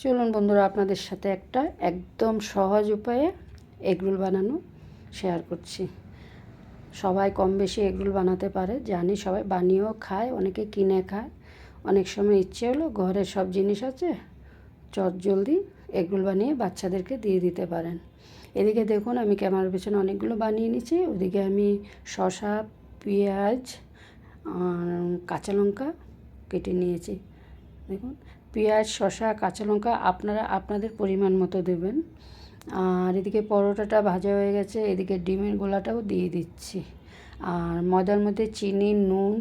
চলুন বন্ধুরা, আপনাদের সাথে একটা একদম সহজ উপায়ে এগরোল বানানো শেয়ার করছি। সবাই কম বেশি এগরোল বানাতে পারে, জানি সবাই, বানিয়েও খায়, অনেকে কিনে খায়। অনেক সময় ইচ্ছে হলো ঘরে সব জিনিস আছে, চট জলদি এগরোল বানিয়ে বাচ্চাদেরকে দিয়ে দিতে পারেন। এদিকে দেখুন, আমি ক্যামেরার পেছনে অনেকগুলো বানিয়ে নিচ্ছি ওদিকে আমি শসা, পেঁয়াজ কাঁচা লঙ্কা কেটে নিয়েছি। দেখুন পেঁয়াজ, শসা, কাঁচা লঙ্কা আপনারা আপনাদের পরিমাণ মতো দেবেন। আর এদিকে পরোটাটা ভাজা হয়ে গেছে, এদিকে ডিমের গোলাটাও দিয়ে দিচ্ছি। আর ময়দার মধ্যে চিনি, নুন,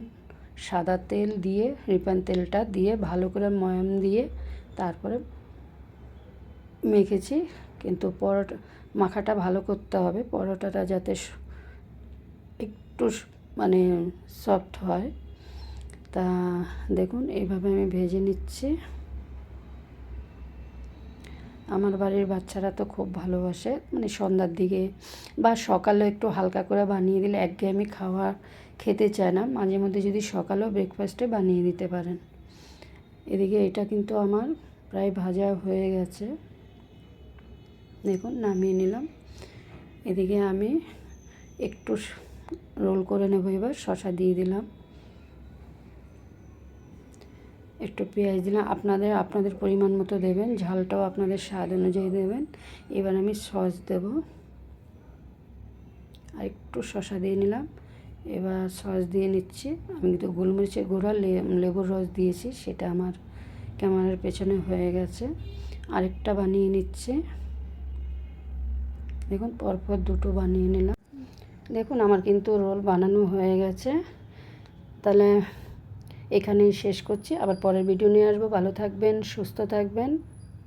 সাদা তেল দিয়ে, রিফাইন তেলটা দিয়ে ভালো করে ময়াম দিয়ে তারপরে মেখেছি। কিন্তু পরোটা, মাখাটা ভালো করতে হবে। পরোটাটা যাতে একটু মানে সফট হয়। তা দেখুন এইভাবে আমি ভেজে নিচ্ছি। আমার বাড়ির বাচ্চারা তো খুব ভালোবাসে। মানে সন্ধ্যার দিকে বা সকালেও একটু হালকা করে বানিয়ে দিলে একঘেয়েমি খাওয়া খেতে চায় না। মাঝে মধ্যে যদি সকালেও ব্রেকফাস্টে বানিয়ে দিতে পারেন। এদিকে এটা কিন্তু আমার প্রায় ভাজা হয়ে গেছে। দেখুন, নামিয়ে নিলাম। এদিকে আমি একটু রোল করে নেব এবার শশা দিয়ে দিলাম। একটু পেঁয়াজ দিলাম। আপনাদের আপনাদের পরিমাণ মতো দেবেন। ঝালটাও আপনাদের স্বাদ অনুযায়ী দেবেন। এবার আমি সস দেব। আর একটু শশা দিয়ে নিলাম। এবার সস দিয়ে নিচ্ছি। আমি কিন্তু গোলমরিচের গোড়া লেবুর রস দিয়েছি। সেটা আমার ক্যামেরার পেছনে হয়ে গেছে। আরেকটা বানিয়ে নিচ্ছে। দেখুন, পরপর দুটো বানিয়ে নিলাম। দেখুন, আমার কিন্তু রোল বানানো হয়ে গেছে। তাহলে এখানেই শেষ করছি। আবার পরের ভিডিও নিয়ে আসব। ভালো থাকবেন সুস্থ থাকবেন।